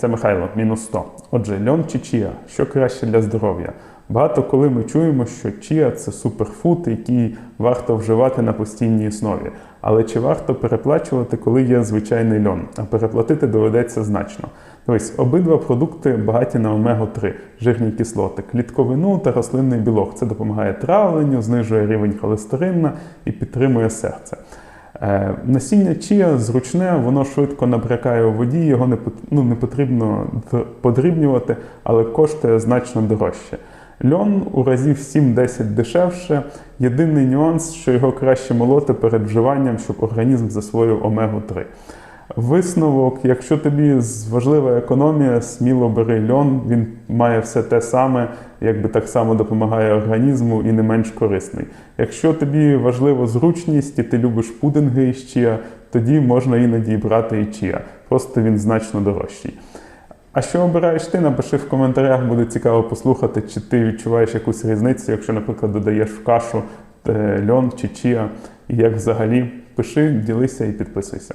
це Михайло, мінус 100. Отже, льон чи чія, що краще для здоров'я? Багато коли ми чуємо, що чія це суперфуд, який варто вживати на постійній основі. Але чи варто переплачувати, коли є звичайний льон? А переплатити доведеться значно. Ось обидва продукти багаті на омегу-3, жирні кислоти, клітковину та рослинний білок. Це допомагає травленню, знижує рівень холестерину і підтримує серце. Е, Насіння чія зручне, воно швидко набрякає у воді, його не, ну, не потрібно подрібнювати, але коштує значно дорожче. Льон у разів 7-10 дешевше. Єдиний нюанс, що його краще молоти перед вживанням, щоб організм засвоїв омегу-3. Висновок, якщо тобі важлива економія, сміло бери льон, він має все те саме, якби так само допомагає організму і не менш корисний. Якщо тобі важлива зручність і ти любиш пудинги із чія, тоді можна іноді брати і чія. Просто він значно дорожчий. А що обираєш ти? Напиши в коментарях, буде цікаво послухати, чи ти відчуваєш якусь різницю, якщо, наприклад, додаєш в кашу е, льон чи чія, і як взагалі. Пиши, ділися і підписуйся.